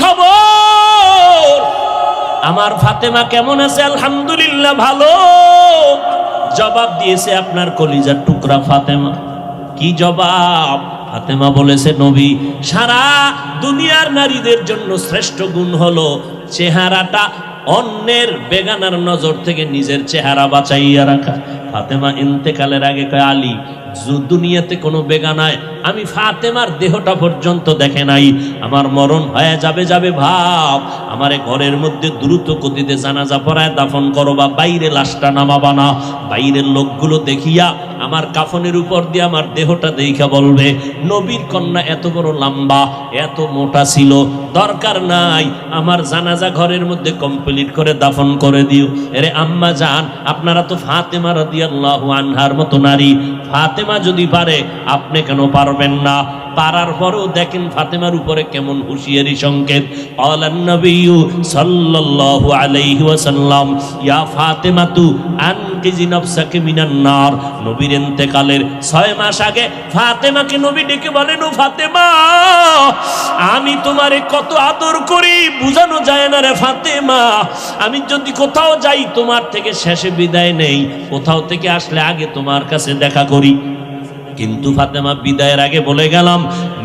খবর? আমার ফাতেমা কেমন আছে? আলহামদুলিল্লাহ ভালো। জবাব দিয়েছে আপনার কলিজার টুকরা ফাতেমা। কি জবাব? ফাতেমা বলেছে, নবী, সারা দুনিয়ার নারীদের জন্য শ্রেষ্ঠ গুণ হলো চেহারাটা অন্যের বেগানার নজর থেকে নিজের চেহারা বাঁচাইয়া রাখা। ফাতেমা ইন্তেকালের আগে কয়, আলী দুনিয়াতে কোনো বেগানায় আমি ফাতেমার দেহটা পর্যন্ত দেখে নাই। আমার মরণ হয়ে যাবে যাবে ভাব। আমারে ঘরের মধ্যে দ্রুত গতিতে জানাজা পড়ায় দাফন করো বা বাইরে লাশটা নামাবা না। বাইরের লোকগুলো দেখিয়া আমার কাফনের উপর দিয়ে আমার দেহটা দেখা বলবে, নবীর কন্যা এত বড় লম্বা, এত মোটা ছিল, দরকার নাই। আমার জানাজা ঘরের মধ্যে কমপ্লিট করে দাফন করে দিও। এরে আম্মা যান আপনারা তো ফাতেমা রাদিয়াল্লাহু আনহার মতো নারী। ফাতেমা যদি পারে, আপনি কেন পারবেন না? পারার পরেও দেখেন ফাতেমার উপরে কেমন হুঁশিয়ারি সংকেত। ইয়া ফাতেমাতু, আনকিজি নাফসাকে মিনান নার। নবীর ইন্তেকালের 6 মাস আগে ফাতেমাকে নবী ডেকে বলেন, ও ফাতেমা, আমি তোমারে কত আদর করি, বুঝানো যায় না রে ফাতেমা। আমি যদি কোথাও যাই, তোমার থেকে শেষে বিদায় নেই। কোথাও থেকে আসলে আগে তোমার কাছে দেখা করি। কিন্তু ফাতেমা বিদায়ের আগে বলে গেলাম,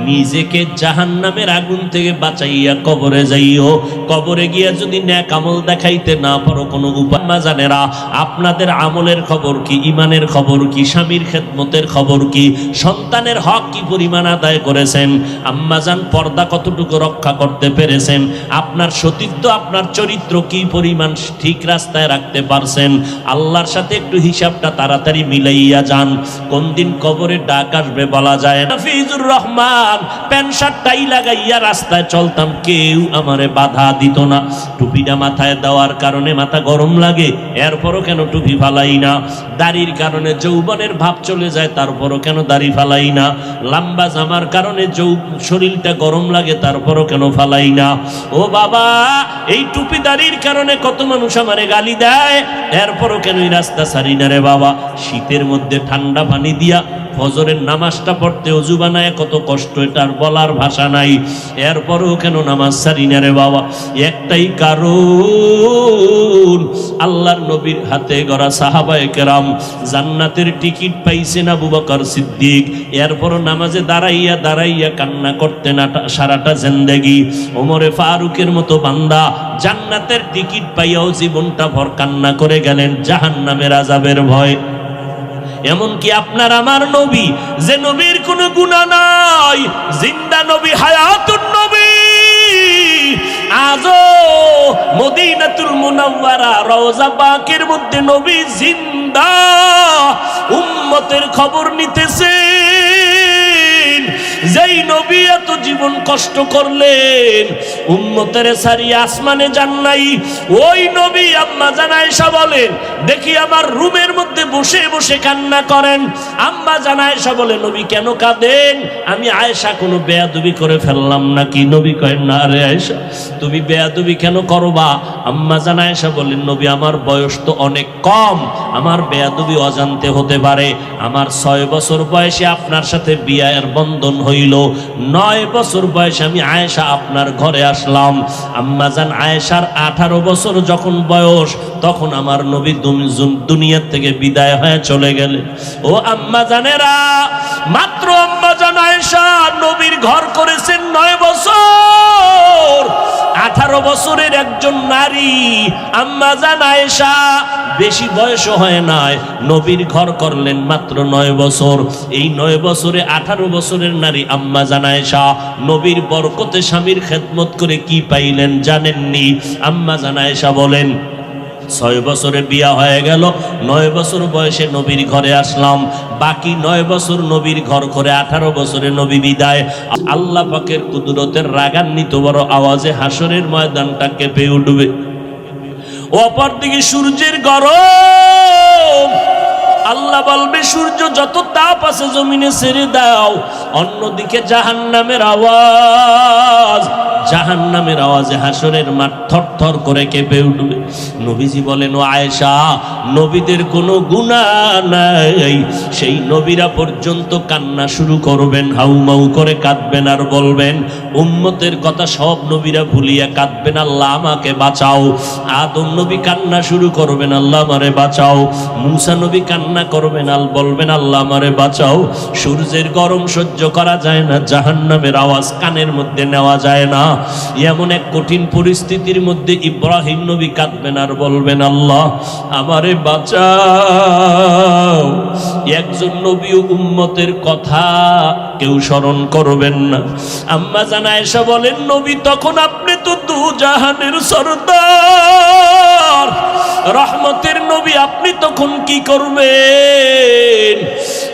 নিজেকে জাহান্নামের আগুন থেকে বাঁচাইয়া কবরে যাইও। কবরে গিয়া যদি ন্যাকামল দেখাইতে না পারো, কোনো উপায় জানেরা আপনাদের আমলের খবর কি ইমানের খবর কি, স্বামীর খেদমতের খবর কি, সন্তানের হক কি পরিমাণ আদায় করেছেন, আম্মাজান পর্দা কতটুকু রক্ষা করতে পেরেছেন, আপনার সতীত্ব, আপনার চরিত্র কি পরিমাণ ঠিক রাস্তায় রাখতে পারছেন, আল্লাহর সাথে একটু হিসাবটা তাড়াতাড়ি মিলাইয়া যান, কোন দিন কবরে ডাক আসবে বলা যায় না। ফিজুর রহমান, প্যান্ট শার্টটাই লাগাইয়া রাস্তায় চলতাম, কেউ আমারে বাধা দিত না, টুপিটা মাথায় দেওয়ার কারণে মাথা গরম লাগে। এরপরও কেন টুপি ফালাই না? দাড়ির কারণে যৌবনের ভাব চলে যায়, তারপরও কেন দাড়ি ফালাই না? লম্বা জামার কারণে যৌ শরীরটা গরম লাগে, তারপরও কেন ফালাই না? ও বাবা, এই টুপি দাড়ির কারণে কত মানুষ আমারে গালি দেয়? এরপরও কেন এই রাস্তা সারি না রে বাবা? শীতের মধ্যে ঠান্ডা পানি দিয়া ফজরের নামাজটা পড়তে অজু বানায়, কত কষ্ট এটার বলার ভাষা নাই। এরপরেও কেন নামাজ সারি না রে বাবা? একটাই কারণ, আল্লাহর নবীর হাতে গড়া সাহাবায়ে কেরাম জান্নাতের টিকিট পাইছেন আবু বকর সিদ্দিক। এরপরও নামাজে দাঁড়াইয়া দাঁড়াইয়া কান্না করতেন আটা- সারাটা জিন্দেগি। ওমরে ফারুকের মতো বান্দা জান্নাতের টিকিট পাইয়াও জীবনটা ভর কান্না করে গেলেন জাহান্নামের আজাবের ভয়। এমনকি আপনার আমার নবী, যে নবীর কোনো গুণা নাই, জিন্দা নবী, হায়াতুন নবী। আজও মধ্যে নবী জিন্দা। উম্মতের খবর নিতেছেন যেই নবী এত জীবন কষ্ট করলেন, উম্মতের সারি আসমানে যান নাই। ওই নবী আম্মা জানায়সা বলেন, দেখি আমার রুমের মধ্যে বসে বসে কান্না করেন। আম্মা জানায়সা বলে, নবী কেন কাঁদেন? আমি আয়েশা কোনো বেয়াদবি করে ফেললাম নাকি? নবী কয়েন না রে আয়েশা, তুমি বেয়াদবি কেন করবা? আম্মা জানায়সা বলেন নবী, আমার বয়স তো অনেক কম, আমার বেয়াদবি অজান্তে হতে পারে। আমার ছয় বছর বয়সে আপনার সাথে বিয়ের বন্ধন হইল। নয় বছর বয়সে আমি আয়েশা আপনার ঘরে আসলাম। আম্মাজান আয়েশার আঠারো বছর যখন বয়স, তখন আমার নবী দুনিয়ার থেকে বিদায় হয়ে চলে গেলে ও আম্মা জানেরা, মাত্র আম্মা জান আয়েশা নবীর ঘর করেছেন নয় বছর। আঠারো বছরের একজন নারী, আম্মা জান আয়েশা বেশি বয়স হয় নাই। নবীর ঘর করলেন মাত্র নয় বছর। এই নয় বছরে আঠারো বছরের নারী আম্মা জানায়সা নবীর বরকতে স্বামীর খেদমত করে কি পাইলেন জানেননি? আম্মা জানায়সা বলেন, ছয় বছরে বিয়া হয়ে গেল, নয় বছর বয়সে নবীর ঘরে আসলাম। বাকি নয় বছর নবীর ঘর করে আঠারো বছরে নবী বিদায়। আল্লাহ পাকের কুদরতের রাগান্বিত বড় আওয়াজে হাসরের ময়দানটা কেঁপে উঠবে। অপরদিকে সূর্যের গরম। আল্লাহ বলবে, সূর্য যত তাপ আছে জমিনে ছেড়ে দাও, অন্যদিকে জাহান্নামের আওয়াজ। জাহান নামের আওয়াজে হাসরের মাঠ থর থর করে কেঁপে উঠবে। নবীজি বলেন আয়েশা, নবীদের কোনো গুণা নাই। সেই নবীরা পর্যন্ত কান্না শুরু করবেন, হাউমাউ করে কাঁদবেন আর বলবেন, উম্মতের কথা সব নবীরা ভুলিয়া কাঁদবেন। আল্লাহ আমাকে বাঁচাও। আদম নবী কান্না শুরু করবেন, আল্লাহ আমারে বাঁচাও। মুসা নবী কান্না করবেন, আল বলবেন, আল্লাহ আমারে বাঁচাও। সূর্যের গরম সহ্য করা যায় না, জাহান্নামের আওয়াজ কানের মধ্যে নেওয়া যায় না। এমন এক কঠিন পরিস্থিতির মধ্যে ইব্রাহিম নবী কাঁদবেন আর বলবেন, আল্লাহ, আমারে বাঁচাও। একজন নবী উম্মতের কথা কেউ স্মরণ করবেন না। আম্মা জানা এসে বলেন, নবী, তখন আপনি তো দু জাহানের সর্দার। রহমতের নবী, আপনি তখন কি করবেন?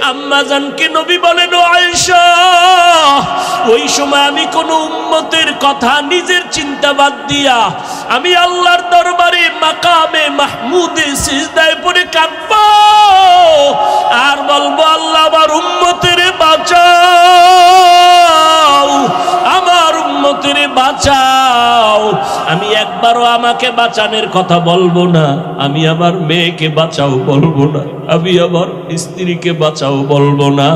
আম্মা জানকে নবী বলেন, ও আয়েশা, ওই সময় আমি কোনো উম্মতের কথা নিজের চিন্তা বাদ দিয়া আমি আল্লাহর দরবারে মাকামে মাহমুদে সিজদায় পড়ে কাঁদব। আর বলব, আল্লাহ আমার উম্মতের বাঁচাও। উম্মতের বাঁচাও। আমি একবারও আমাকে বাঁচানোর কথা বলব না। আমি আমার মেয়েকে বাঁচাও বলব না। আমি আমার স্ত্রীকে বাঁচাও বলব না।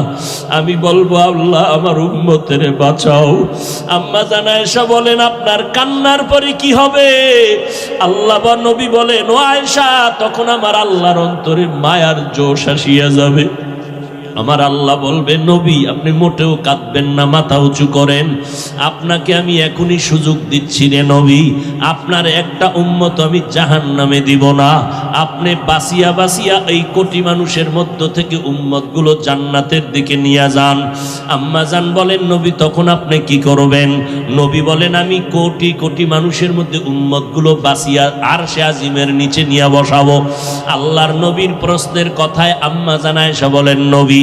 আমি বলব, আল্লাহ আমার উম্মতের বাঁচাও। আম্মা জানা এসা বলেন, আপনার কান্নার পরে কি হবে? আল্লাহ বা নবী বলেন, ও আয়েশা, তখন আমার আল্লাহর অন্তরে মায়ার জোশ আসিয়া যাবে। আমার আল্লাহ বলবে নবী, আপনি মোটেও কাঁদবেন না, মাথা উঁচু করেন। আপনাকে আমি এখনই সুযোগ দিচ্ছি রে নবী। আপনার একটা উম্মত আমি জাহান নামে দিব না। আপনি বাসিয়া বাসিয়া এই কোটি মানুষের মধ্য থেকে উম্মতগুলো জান্নাতের দিকে নিয়ে যান। আম্মা জান বলেন, নবী, তখন আপনি কি করবেন? নবী বলেন, আমি কোটি কোটি মানুষের মধ্যে উম্মতগুলো বাসিয়া আর সে আজিমের নিচে নিয়ে বসাবো। আল্লাহর নবীর প্রশ্নের কথায় আম্মা জানায় এসে বলেন, নবী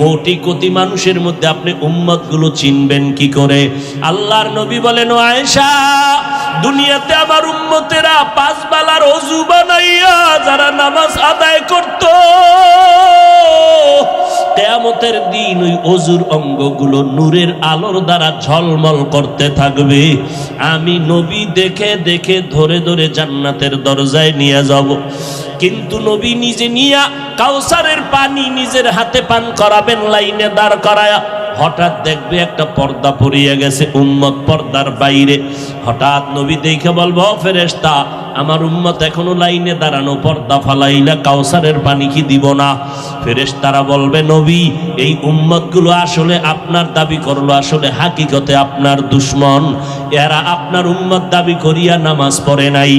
কোটি কোটি মানুষের মধ্যে আপনি উম্মতগুলো চিনবেন কি করে? আল্লাহর নবী বলেন আয়েশা, দুনিয়াতে আমার উম্মতেরা পাঁচ বেলার অজু বানাইয়া যারা নামাজ আদায় করত, কেয়ামতের দিন ওই অজুর অঙ্গগুলো নূরের আলোর দ্বারা ঝলমল করতে থাকবে। আমি নবী দেখে দেখে ধরে ধরে জান্নাতের দরজায় নিয়ে যাব। কিন্তু নবী নিজে নিয়া কাউসারের পানি নিজের হাতে পান করাবেন লাইনে দাঁড় করায়া, হঠাৎ দেখবে একটা পর্দা পড়িয়ে গেছে, উম্মত পর্দার বাইরে। হঠাৎ নবী দেখে বলব ফেরেস্তা আমার উম্মত এখনও লাইনে দাঁড়ানো, পর্দা ফালাইলা কাউসারের পানি কি দিব না? ফেরেশতারা বলবে, নবী, এই উম্মতগুলো আসলে আপনার দাবি করল, আসলে হাকিকতে আপনার দুশ্মন। এরা আপনার উম্মত দাবি করিয়া নামাজ পড়ে নাই।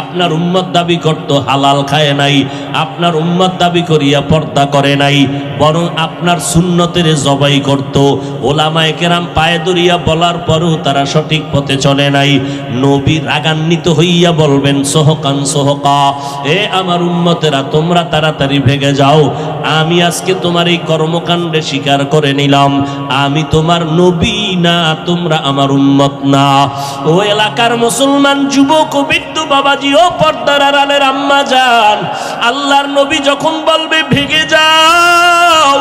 আপনার উম্মত দাবি করত, হালাল খায় নাই। আপনার উম্মত দাবি করিয়া পর্দা করে নাই, বরং আপনার সুন্নতের জবাই করত। ওলামায় কেরাম পায়ে দরিয়া বলার পরেও তারা সঠিক পথে চলে নাই। নবী রাগান্বিত হইয়া বলবেন, সোহকান, সোহকা, এ আমার উম্মতেরা, তোমরা তাড়াতাড়ি ভেগে যাও। আমি আজকে তোমার এই কর্মকাণ্ডে স্বীকার করে নিলাম। আমি তোমার নবী না, তোমরা আমার উম্মত না। ও এলাকার মুসলমান, যুবক ও বৃদ্ধ বাবাজি ও পর্দার আড়ালের আম্মা যান, আল্লাহর নবী যখন বলবে ভেগে যাও,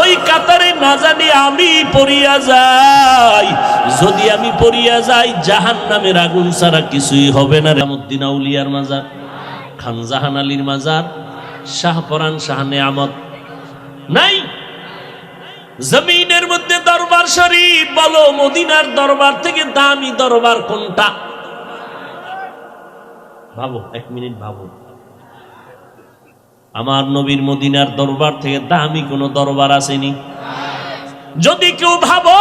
ওই কাতারে না জানি আমি পড়িয়া যাই, যদি আমি পড়িয়া যাই জাহান নামের আগুন ছাড়া কিছুই হবে না রামুদ্দিন আউলিয়ার মাজার, খান জাহান আলীর মাজার শাহপরান শাহ নেয়ামত। নাই! জমিনের মধ্যে দরবার শরীফ, বলো মদিনার দরবার থেকে দামি দরবার কোনটা? ভাবো, এক মিনিট ভাবো। আমার নবীর মদিনার দরবার থেকে দামি কোনো দরবার আসেনি। যদি কেউ ভাবো,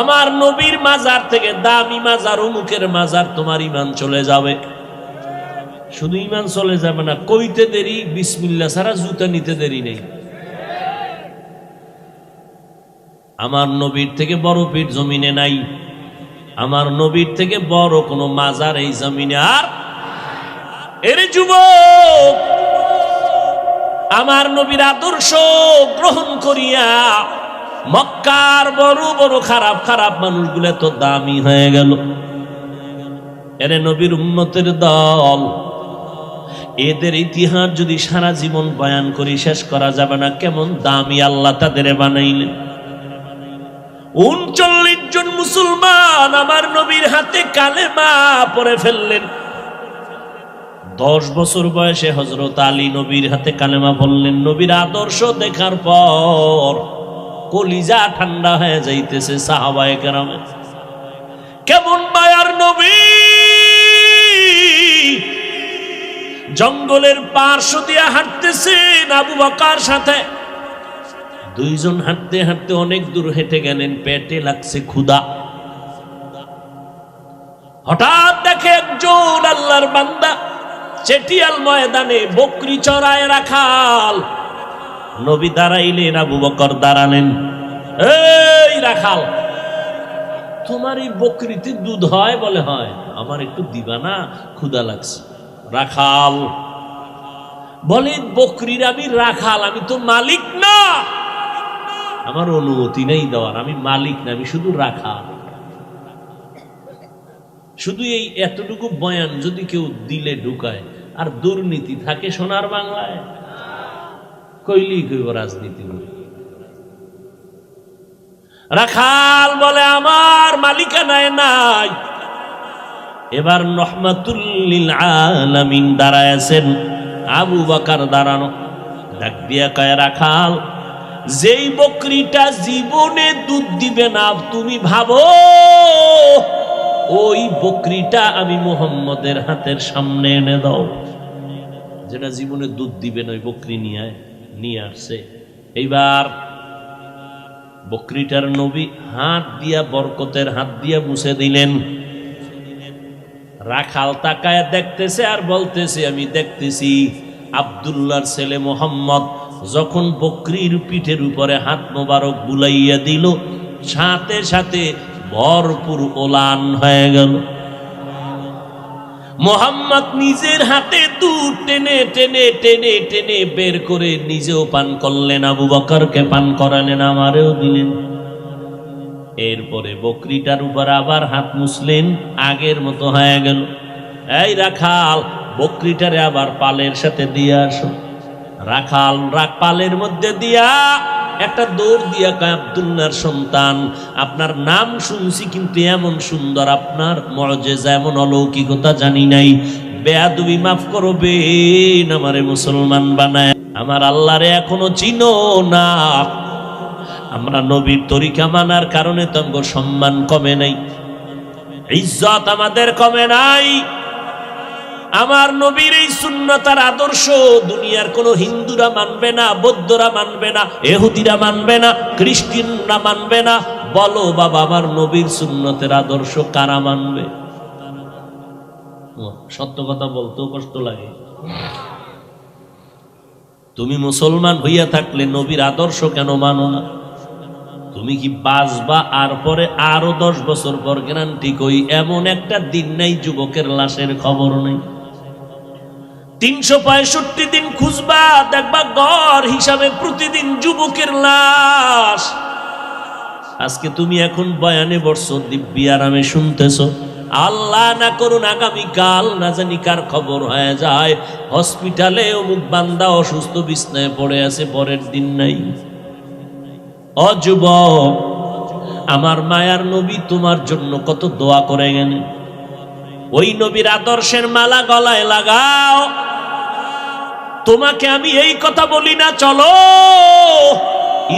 আমার নবীর মাজার থেকে দামি মাজার, অমুকের মাজার, তোমার ইমান চলে যাবে। শুধু ইমান চলে যাবে না, কইতে দেরি বিসমিল্লা ছাড়া জুতা নিতে দেরি নেই। আমার নবীর থেকে বড় পীর জমিনে নাই। আমার নবীর থেকে বড় কোনো মাজার এই জমিনে আর এর যুবক, আমার নবীর আদর্শ গ্রহণ করিয়া মক্কার বড় বড় খারাপ খারাপ মানুষগুলো তো দামি হয়ে গেল। এরে নবীর উম্মতের দল, এদের ইতিহাস যদি সারা জীবন বয়ান করি শেষ করা যাবে না, কেমন দামি আল্লাহ তাদের বানাইলেন। উনচল্লিশ জন মুসলমান আমার নবীর হাতে কালেমা পরে ফেললেন। দশ বছর বয়সে হজরত আলী নবীর হাতে কালেমা বললেন, নবীর আদর্শ দেখার পর কলিজা ঠান্ডা হয়ে যাইতেছে সাহাবায়ে কেরামে। কেমন মায়ার নবী! জঙ্গলের পার্শ্ব দিয়া হাঁটতেছেন আবু বকার সাথে। দুইজন হাঁটতে হাঁটতে অনেক দূর হেঁটে গেলেন, পেটে লাগছে ক্ষুদা হঠাৎ দেখে একজন আল্লাহর বান্দা চেটিয়াল ময়দানে বকরি চড়ায় রাখাল। নবী দাঁড়াইলেন, আবু বকর দাঁড়ালেন। এই রাখাল, তোমার এই বকরিতে দুধ হয় বলে হয়, আমার একটু দিবা না ক্ষুদা লাগছে। রাখাল, বলে, বকরির আমি রাখাল, আমি তো মালিক না। আমার অনুমতি নেই দেওয়ার, আমি মালিক না, আমি শুধু রাখাল শুধু এই এতটুকু বয়ান যদি কেউ দিলে ঢুকায়, আর দুর্নীতি থাকে সোনার বাংলায় কইলি কইব রাজনীতি রাখাল বলে, আমার মালিকানায় নাই। এবার রহমাতুল্লিল আলামিন দাঁড়ায় আছেন, আবু বাকার দাঁড়ানো। ডাক দিয়া কয়, রাখাল যেই বকরিটা জীবনে দুধ দিবে না, তুমি ভাবো, ওই বকরিটা আমি মোহাম্মদের হাতের সামনে এনে দাও। যেটা জীবনে দুধ দিবে না, ওই বকরি নিয়ে নিয়ে আসছে। এইবার বকরিটার নবী হাত দিয়া, বরকতের হাত দিয়া মুছে দিলেন। রাখাল তাকায় দেখতেছে আর বলতেছে, আমি দেখতেছি আবদুল্লাহর ছেলে মোহাম্মদ যখন বকরির পিঠের উপরে হাত মোবারক বুলাইয়া দিল, সাথে সাথে ভরপুর ওলান হয়ে গেল। মোহাম্মদ নিজের হাতে দুধ টেনে টেনে টেনে টেনে বের করে নিজেও পান করলেন, আবু বকরকে পান করালেন, আমারেও দিলেন। এরপরে বকরিটার উপর আবার হাত মুছলেন, আগের মতো হয়ে গেল। এই রাখাল, বকরিটারে আবার পালের সাথে দিয়ে আসো। রাখাল রাখ পালের মধ্যে দিয়া একটা দৌড় দিয়া কয় আবদুল্লার সন্তান, আপনার নাম শুনছি কিন্তু এমন সুন্দর, আপনার মর্যাদা এমন অলৌকিকতা জানি নাই। বেয়াদুবি মাফ করবেন আমারে মুসলমান বানায়। আমার আল্লাহরে এখনও চিনো না। আমরা নবীর তরিকা মানার কারণে তঙ্গ সম্মান কমে নাই। ইজ্জত আমাদের কমে নাই। আমার নবীর এই সুন্নতার আদর্শ, দুনিয়ার কোনো হিন্দুরা মানবে না, বৌদ্ধরা মানবে না এহুদিরা মানবে না খ্রিস্টানরা মানবে না। বলো বাবা, আমার নবীর সুন্নতের আদর্শ কারা মানবে? সত্য কথা বলতেও কষ্ট লাগে। তুমি মুসলমান হইয়া থাকলে নবীর আদর্শ কেন মানো না? তুমি কি বাঁচবা আর পরে আরও দশ বছর পর গ্যারান্টি কই, এমন একটা দিন নাই, যুবকের লাশের খবর নেই। তিনশো পঁয়ষট্টি দিন খুঁজবা, দেখবা গড় হিসাবে প্রতিদিন যুবকের লাশ। আজকে তুমি এখন বয়ানে বসছো, দিব্যি আরামে শুনতেছো। আল্লাহ না করুন আগামীকাল, না জানি কার খবর হয়ে যায়। হসপিটালে অমুক বান্দা অসুস্থ, বিছনায় পড়ে আছে, পরের দিন নাই। অযুবক আমার মায়ার নবী তোমার জন্য কত দোয়া করে গেলেন। ওই নবীর আদর্শের মালা গলায় লাগাও। তোমাকে আমি এই কথা বলি না, চলো।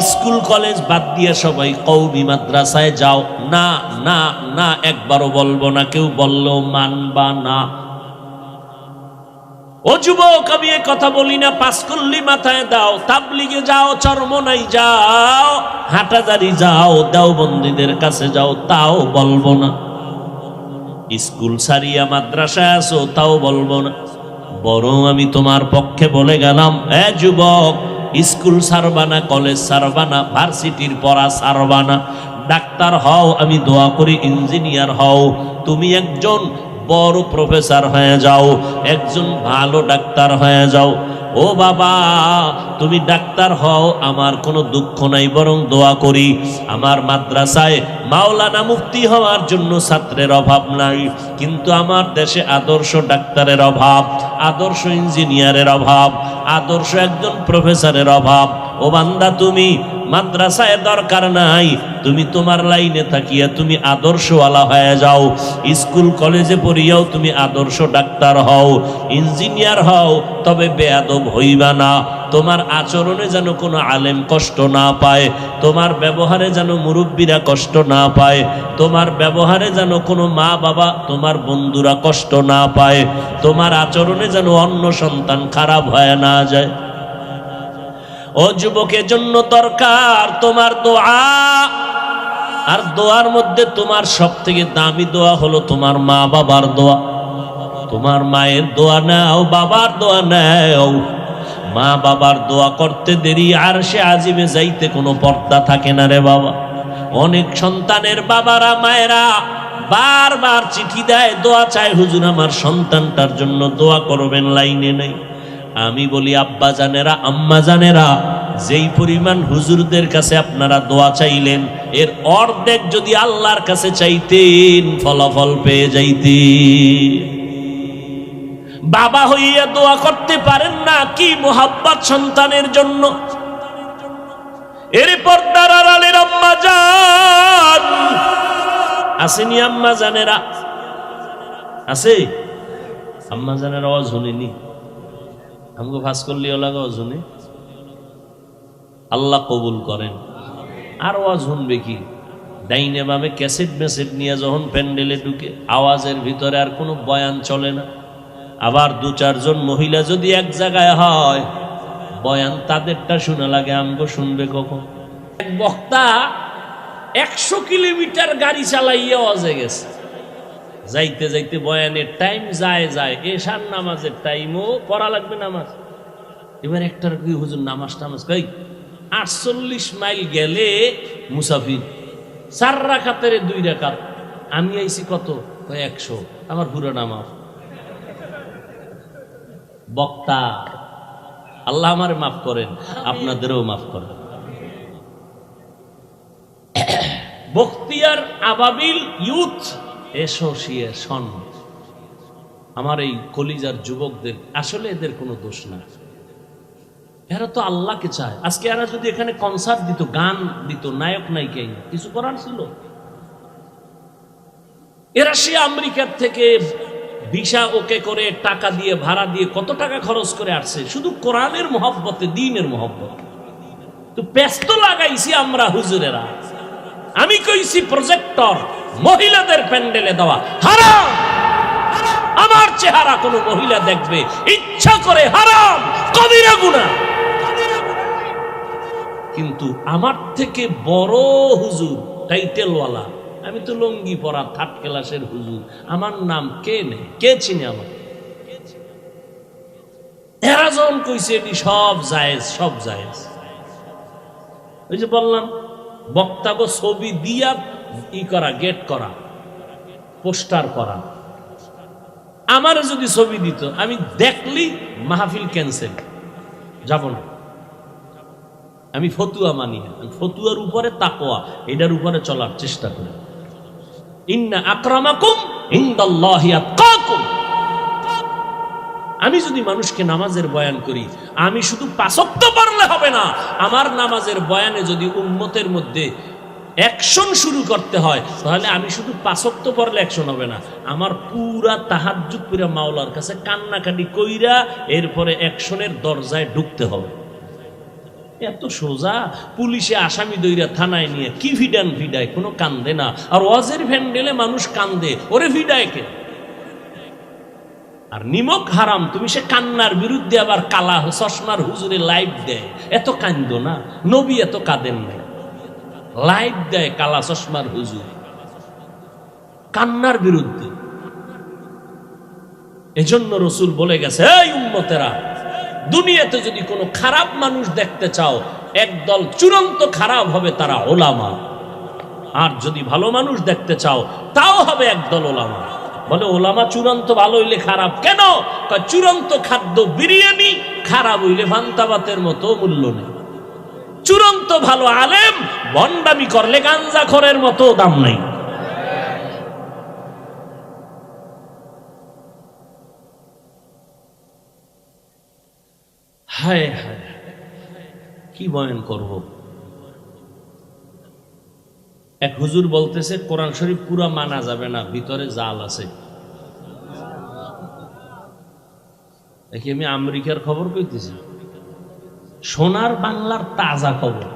স্কুল, কলেজ বাদ দিয়ে সবাই কৌমি মাদ্রাসায় যাও। না না না, একবারও বলব না, কেউ বললেও মানবা না। ও যুবক, আমি এ কথা বলি না পাঁচকল্লি মাথায় দাও, তাবলিগে যাও, চরমনাই যাও হাটাজারি যাও, দেওবন্দীদের কাছে যাও, তাও বলব না। স্কুল সারিয়া মাদ্রাসায় আসো তাও বলব না। বরং আমি তোমার পক্ষে বলে গেলাম, এ যুবক, স্কুল সারবানা কলেজ সারবানা ভার্সিটির পড়া সারবানা ডাক্তার হও, আমি দোয়া করি, ইঞ্জিনিয়ার হও। তুমি একজন বড় প্রফেসর হয়ে যাও, একজন ভালো ডাক্তার হয়ে যাও। ও বাবা, তুমি ডাক্তার হও, আমার কোনো দুঃখ নাই, বরং দোয়া করি। আমার মাদ্রাসায় মাওলানা মুক্তি হওয়ার জন্য ছাত্রের অভাব নাই, কিন্তু আমার দেশে আদর্শ ডাক্তারের অভাব, আদর্শ ইঞ্জিনিয়ারের অভাব, আদর্শ একজন প্রফেসরের অভাব। ও বান্দা, তুমি মাদ্রাসায় দরকার নাই। তুমি তোমার লাইনে থাকিয়া তুমি আদর্শওয়ালা হয়ে যাও। স্কুল, কলেজে পড়িয়াও তুমি আদর্শ ডাক্তার হও, ইঞ্জিনিয়ার হও, তবে বেয়াদব হইবা না। তোমার আচরণে যেন কোনো আলেম কষ্ট না পায়, তোমার ব্যবহারে যেন মুরব্বীরা কষ্ট না পায়, তোমার ব্যবহারে যেন কোনো মা বাবা তোমার বন্ধুরা কষ্ট না পায়, তোমার আচরণে যেন অন্য সন্তান খারাপ হয়ে না যায়। ও যুবকের জন্য দরকার তোমার দোয়া। আর দোয়ার মধ্যে তোমার সব থেকে দামি দোয়া হলো তোমার মা বাবার দোয়া। তোমার মায়ের দোয়া নাও, বাবার দোয়া নাও। মা বাবার দোয়া করতে দেরি, আর সে আজিমে যাইতে কোনো পর্দা থাকে না রে বাবা। অনেক সন্তানের বাবারা, মায়েরা বারবার চিঠি দেয়, দোয়া চায়, হুজুর, আমার সন্তানটার জন্য দোয়া করবেন, লাইনে নেই। আমি বলি, আব্বা জানেরা, আম্মা জানেরা, যেই পরিমাণ হুজুরদের কাছে আপনারা দোয়া চাইলেন, এর অর্ধেক যদি আল্লাহর কাছে চাইতেন, ফলাফল পেয়ে যাইতেন বাবা হইয়া দোয়া করতে পারেন না, কি মোহাব্বত সন্তানের জন্য? এর পর্দার আড়ালের আম্মা জান। আসেনি আম্মা জানেরা? আছে? আম্মা জানেরা আওয়াজ শুনিনি আমাকে ফাঁস করলে ওলাগ শুনে আল্লাহ কবুল করেন। আর আওয়াজ শুনবে কি? ডাইনে বামে ক্যাসেট মেসেট নিয়ে যখন প্যান্ডেলে ঢুকে, আওয়াজের ভিতরে আর কোনো বয়ান চলে না। আবার দু চারজন মহিলা যদি এক জায়গায় হয়, বয়ান তাদেরটা শোনা লাগে, আমগো শুনবে কখন? এক বক্তা একশো কিলোমিটার গাড়ি চালাইয়া অজে গেছে। যাইতে যাইতে বয়ানের টাইম যায় যায়। এশার নামাজের টাইমও পড়া লাগবে নামাজ। এবার একটার কি হুজুর, নামাজ টামাজ কই? আটচল্লিশ মাইল গেলে মুসাফির। চার রাখাতের দুই রাখাত আমি আইছি কত? একশো। আমার পুরো নামাজ। বক্তা, আল্লাহ আমার মাফ করেন, আপনাদেরও মাফ করেন। বখতিয়ার আবাবিল ইউথ অ্যাসোসিয়েশন আমার এই কলিজার যুবকদের, আসলে এদের কোনো দোষ না। এরা তো আল্লাহকে চায়। আজকে এরা যদি এখানে কনসার্ট দিত, গান দিত, নায়ক নায়িকা কিছু করার ছিল? এরা সে আমেরিকার থেকে ভিসা ওকে করে টাকা দিয়ে, ভাড়া দিয়ে কত টাকা খরচ করে আসছে? শুধু কোরআনের মহব্বতে, দিনের মহব্বত। তো ব্যস্ত লাগাইছি আমরা হুজুরেরা। আমি কইছি প্রজেক্টর মহিলাদের প্যান্ডেলে দেওয়া। হারাম! আমার চেহারা কোনো মহিলা দেখবে। ইচ্ছা করে হারাম! কবিরা গুণা! কিন্তু আমার থেকে বড় হুজুর টাইটেলওয়ালা আমি তো লঙ্গি পরা থার্ড ক্লাসের হুজুর। আমার নাম কে নেই কে চিনে আমার এরা যখন কইছে এটি সব জায়েজ সব জায়েজ। ওই যে বললাম বক্তাগো ছবি দিয়া ই করা গেট করা, পোস্টার করা। আমার যদি ছবি দিত, আমি দেখলি মাহফিল ক্যান্সেল যাব না। আমি ফতুয়া মানি ফতুয়ার উপরে তাকোয়া এটার উপরে চলার চেষ্টা করি। ইন্না আক্রামাকুম ইন্দাল্লাহি আতকাকুম আমি যদি মানুষকে নামাজের বয়ান করি, আমি শুধু পাশক্ত পারলে হবে না, আমার নামাজের বয়ানে যদি উন্মতের মধ্যে অ্যাকশন শুরু করতে হয়, তাহলে আমি শুধু পাশক্ত পড়লে অ্যাকশন হবে না। আমার পুরা তাহাজ্জুদ পুরা মাওলার কাছে কান্নাকাটি কইরা এরপরে অ্যাকশনের দরজায় ঢুকতে হবে। এত সোজা, পুলিশে আসামি দইরা থানায় নিয়ে কি ভিডান ভিডায়, কোনো কান্দে না। আর ওয়াজের ভ্যান্ডেলে মানুষ কান্দে, ওরে ভিডায় কে? আর নিমক হারাম, তুমি সে কান্নার বিরুদ্ধে আবার কালা চশমার হুজুরে লাইভ দেয়। এত কান্দ না, নবী এত কাঁদেন নাই। লাইভ দেয় কালা চশমার হুজুর। কান্নার বিরুদ্ধে। এজন্য রসুল বলে গেছে দুনিয়াতে যদি কোনো খারাপ মানুষ দেখতে চাও, একদল চূড়ান্ত খারাপ হবে তারা ওলামা। আর যদি ভালো মানুষ দেখতে চাও, তাও হবে একদল ওলামা। বলে ওলামা চূড়ান্ত ভালো হইলে খারাপ কেন চূড়ান্ত খাদ্য বিরিয়ানি খারাপ হইলে ভান্তাবাতের মতো মূল্য নেই চূড়ান্ত ভালো আলেম ভণ্ডামি করলে গাঞ্জা খরের মতো দাম নেই হায় হায় কি বয়ন করব এক হুজুর বলতেছে, কোরআন শরীফ পুরা মানা যাবে না, ভিতরে জাল আছে। দেখি আমি আমেরিকার খবর কইতেছি। সোনার বাংলার তাজা খবর।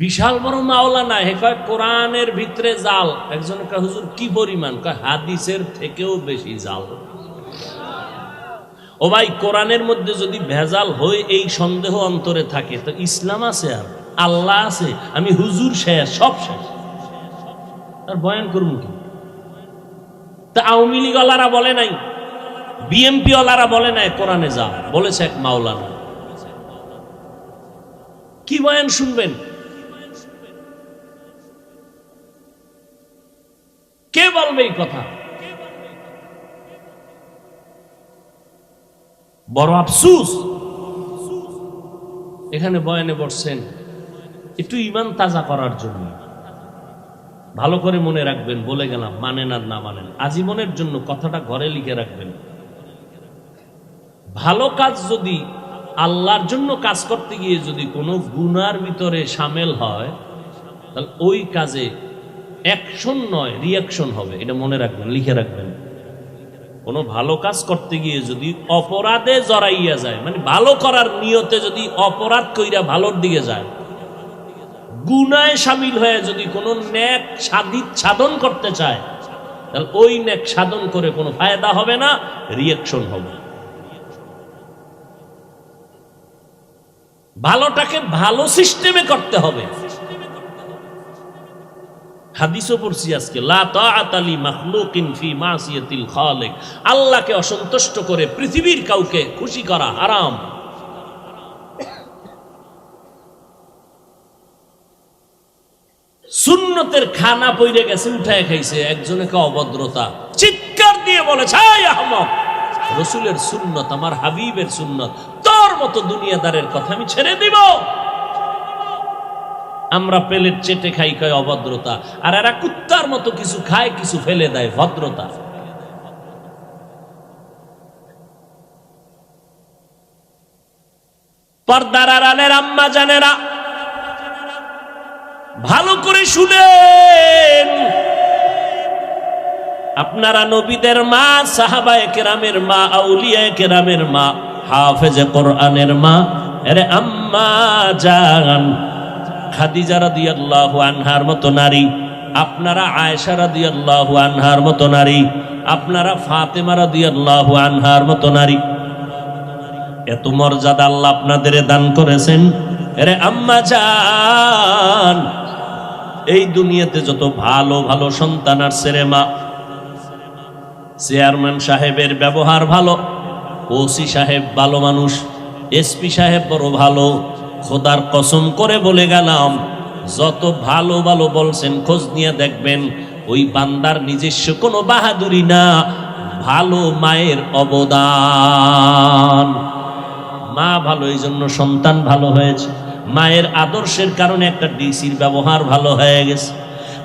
বিশাল বড় মাওলা না হে কয়, কোরআনের ভিতরে জাল। একজন হুজুর, কি পরিমাণ? কয়, হাদিসের থেকেও বেশি জাল। ও ভাই, কোরআনের মধ্যে যদি ভেজাল হয়ে, এই সন্দেহ অন্তরে থাকে, তো ইসলাম আছে আর? আল্লাহ আছে, আমি হুজুর শেষ সব শেষ তার বয়ান করুন কি? তা আওয়ামী লীগ ওয়ালারা বলে নাই বিএমপি ওলারা বলে নাই, কোরআনে যা, বলেছে এক মাওলানা। কি বয়ান শুনবেন? কে বলবে এই কথা? বড় আফসুস। এখানে বয়ানে বসছেন একটু ইমান তাজা করার জন্য। ভালো করে মনে রাখবেন, বলে গেলাম, মানেন আর না মানেন। আজীবনের জন্য কথাটা ঘরে লিখে রাখবেন। ভালো কাজ যদি আল্লাহর জন্য কাজ করতে গিয়ে যদি কোনো গুনার ভিতরে সামেল হয়, তাহলে ওই কাজে অ্যাকশন নয় রিয়াকশন হবে। এটা মনে রাখবেন, লিখে রাখবেন। কোনো ভালো কাজ করতে গিয়ে যদি অপরাধে জড়াইয়া যায় মানে ভালো করার নিয়তে যদি অপরাধ কইরা ভালোর দিকে যায় গুনায় সামিল হয়ে যদি কোনো ন্যাক সাধিত সাধন করতে চায়, তাহলে ওই ন্যাক সাধন করে কোনো ফায়দা হবে না রিয়াকশন হবে। ভালোটাকে ভালো সিস্টেমে করতে হবে। হাদিসও পড়ছি আজকে, লা তাআতালি মাখলুকিন ফি মাসিয়াতিল খালিক আল্লাহকে অসন্তুষ্ট করে পৃথিবীর কাউকে খুশি করা হারাম। সুন্নতের খানা পইরে গেছে, উঠায় খাইছে, একজনকে অভদ্রতা। চিৎকার দিয়ে বলে, ছাই আহমদ, রসুলের সুন্নত আমার হাবিবের সুন্নত, তোর মতো দুনিয়াদারের কথা আমি ছেড়ে দিব। আমরা পেলেট চেটে খাই, কয় অভদ্রতা, আর এরা কুত্তার মতো কিছু খায়, কিছু ফেলে দেয়, ভদ্রতা। পর্দার আড়ালের আম্মা জানেরা ভালো করে শুনেন। আপনারা নবীদের মা, সাহাবায়ে কেরামের মা আউলিয়া কেরামের মা, হাফেজে কোরআনের মা। আরে আম্মা জান, খাদিজা রাদিয়াল্লাহু আনহার মতো নারী, আপনারা আয়েশা রাদিয়াল্লাহু আনহার মতো নারী, আপনারা ফাতেমা রাদিয়াল্লাহু আনহার মতো নারী। এত মর্যাদা আল্লাহ আপনাদের দান করেছেন। আরে আম্মা জান এই দুনিয়াতে যত ভালো ভালো সন্তান আর ছেলে মা, চেয়ারম্যান সাহেবের ব্যবহার ভালো, ওসি সাহেব ভালো মানুষ, এসপি সাহেব বড় ভালো, খোদার কসম করে বলে গেলাম, যত ভালো ভালো বলছেন, খোঁজ নিয়ে দেখবেন, ওই বান্দার নিজস্ব কোনো বাহাদুরি না, ভালো মায়ের অবদান। মা ভালো এই জন্য সন্তান ভালো হয়েছে। মায়ের আদর্শের কারণে একটা ডিসির ব্যবহার ভালো হয়ে গেছে।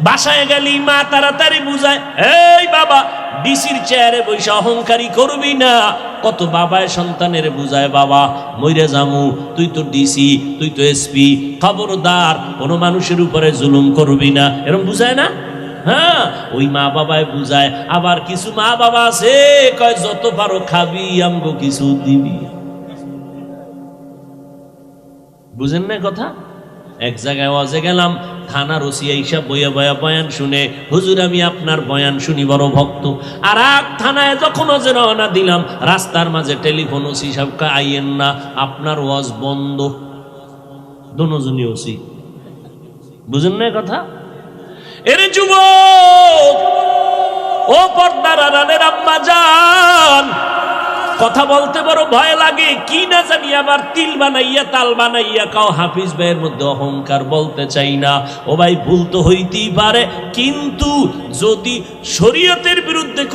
বাসায় গেলি মা তাড়াতাড়ি বুঝায়, এই বাবা, ডিসির চেয়ারে বসে অহংকারী করবি না। কত বাবায় সন্তানের বুঝায়, বাবা, মইরে জামু তুই তো ডিসি, তুই তো এসপি খবরদার, কোনো মানুষের উপরে জুলুম করবি না। এরকম বুঝায় না? হ্যাঁ ওই মা বাবায় বুঝায়, আবার কিছু মা বাবা আছে, কয়, যত পারো খাবি, আমগো কিছু দিবি। বুঝেন না কথা? এক জায়গায় ওয়াজে গেলাম, থানার ওসি এইসব বইয়া বয়া বয়ান শুনে, হুজুর, আমি আপনার বয়ান শুনি, বড় ভক্ত। আর এক থানায় যখন ওজে রওনা দিলাম, রাস্তার মাঝে টেলিফোন ওসি সবকে আইয়েন না, আপনার ওয়াজ বন্ধ। দোনোজনই ওসি। বুঝেন না কথা? এরে যুবক, ও পর্দার আড়ালের আম্মা যান কথা বলতে বড় ভয় লাগে। কি না জানি আবার তিল বানাইয়া, তাল বানাইয়া কাও, হাফিজ ভাইয়ের মধ্যে অহংকার বলতে চাই না। ও ভাই, ভুল তো হইতেই পারে। কিন্তু যদি শরীয়তের বিরুদ্ধে